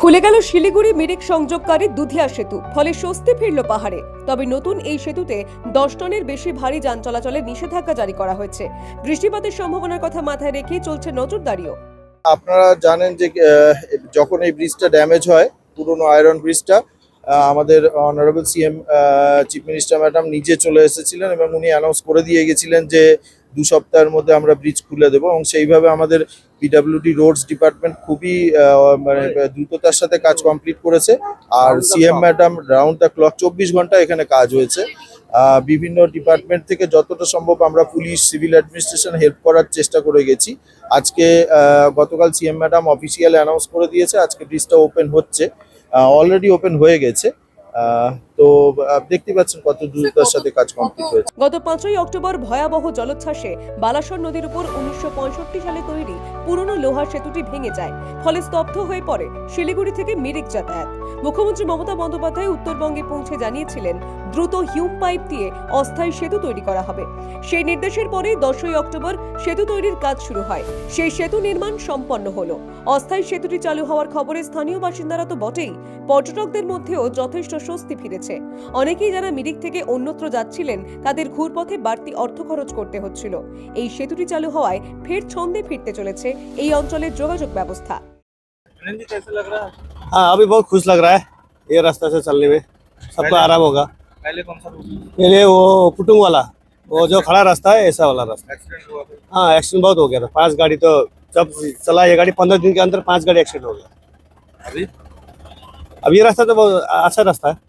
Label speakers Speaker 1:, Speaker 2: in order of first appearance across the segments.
Speaker 1: খুলে গেল শিলিগুড়ি মিরিক সংযোগকারী দুধিয়া সেতু। ফলে স্বস্তি ফিরল পাহাড়ে। তবে নতুন এই সেতুতে দশ টনের বেশি ভারী যান চলাচলে নিষেধাজ্ঞা জারি করা হয়েছে। বৃষ্টিপাতের সম্ভাবনার কথা মাথায় রেখে চলছে নজরদারিও।
Speaker 2: আপনারা জানেন যে যখন এই ব্রিজটা ড্যামেজ হয়, পুরনো আয়রন ব্রিজটা আমাদের honourable CM chief minister madam নিজে চলে এসেছিলেন এবং উনি অ্যানাউন্স করে দিয়ে গেছিলেন যে দু সপ্তাহের মধ্যে আমরা ব্রিজ খুলে দেবো এবং সেইভাবে আমাদের পিডাব্লিউডি রোডস ডিপার্টমেন্ট খুবই মানে দ্রুততার সাথে কাজ কমপ্লিট করেছে। আর CM madam round the clock চব্বিশ ঘণ্টা এখানে কাজ হয়েছে। বিভিন্ন ডিপার্টমেন্ট থেকে যতটা সম্ভব আমরা পুলিশ সিভিল অ্যাডমিনিস্ট্রেশন হেল্প করার চেষ্টা করে গেছি। আজকে গতকাল সিএম ম্যাডাম অফিসিয়াল অ্যানাউন্স করে দিয়েছে আজকে ব্রিজটা ওপেন হচ্ছে। অলরেডি ওপেন হয়ে গেছে। তো দেখতে পাচ্ছেন কত দ্রুততার সাথে কাজ কমপ্লিট হয়েছে।
Speaker 1: গত পাঁচই অক্টোবর ভয়াবহ জলোচ্ছ্বাসে বালাসর নদীর উপর উনিশশো সালে তৈরি পুরনো লোহার সেতুটি ভেঙে যায়। ফলে স্তব্ধ হয়ে পড়ে শিলিগুড়ি থেকে মিরিক যাতায়াত। মুখ্যমন্ত্রী মমতা বন্দ্যোপাধ্যায় উত্তরবঙ্গে পৌঁছে জানিয়েছিলেন, দ্রুত হিউম পাইপ দিয়ে অস্থায়ী সেতু তৈরি করা হবে। সেই নির্দেশের পরে দশই অক্টোবর সেতু তৈরির কাজ শুরু হয়। সেই সেতু নির্মাণ সম্পন্ন হলো। অস্থায়ী সেতুটি চালু হওয়ার খবরে স্থানীয় বাসিন্দারা তো বটেই। পর্যটকদের মধ্যেও যথেষ্ট স্বস্তি ফিরেছে। অনেকেই যারা মিরিক থেকে অন্যত্র যাচ্ছিলেন তাদের ঘুরপথে বাড়তি অর্থ খরচ করতে হচ্ছিল এই সেতুটি চালু হওয়ায় ফের ছন্দে ফিরতে চলেছে এই অঞ্চলের যোগাযোগ ব্যবস্থা
Speaker 3: आनंद जी कैसे लग रहा है
Speaker 4: हाँ अभी बहुत खुश लग रहा है ये रास्ता से चलने में सबको
Speaker 3: पहले-
Speaker 4: आराम होगा
Speaker 3: पहले कौन सा रूट
Speaker 4: पहले वो पुटुंग वाला वो जो खड़ा रास्ता है ऐसा वाला रास्ता
Speaker 3: एक्सीडेंट हुआ था
Speaker 4: हाँ एक्सीडेंट बहुत हो गया था पांच गाड़ी तो जब चला ये गाड़ी पंद्रह दिन के अंदर पांच गाड़ी एक्सीडेंट हो गया
Speaker 3: अभी
Speaker 4: अब ये रास्ता तो बहुत अच्छा रास्ता है
Speaker 3: खुल गया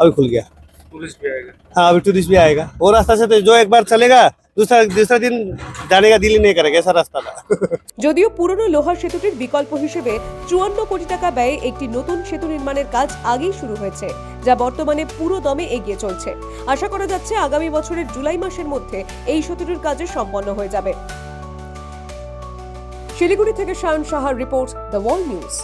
Speaker 4: अभी खुल गया
Speaker 3: पुलिस भी आएगा
Speaker 4: हाँ अभी टूरिस्ट भी आएगा वो रास्ता से तो जो एक बार चलेगा दूसरा दूसरा दिन जाने का दिल ही नहीं करेगा ऐसा रास्ता था
Speaker 1: যদিও পুরনো লোহার সেতুটির বিকল্প হিসেবে চুয়ান্ন কোটি টাকা ব্যয়ে একটি নতুন সেতু নির্মাণের কাজ আগেই শুরু হয়েছে যা বর্তমানে পুরো দমে এগিয়ে চলছে আশা করা যাচ্ছে আগামী বছরের জুলাই মাসের মধ্যে এই সেতুটির কাজ সম্পন্ন হয়ে যাবে শিলিগুড়ি থেকে শায়ন সাহার রিপোর্ট দ্য ওয়াল নিউজ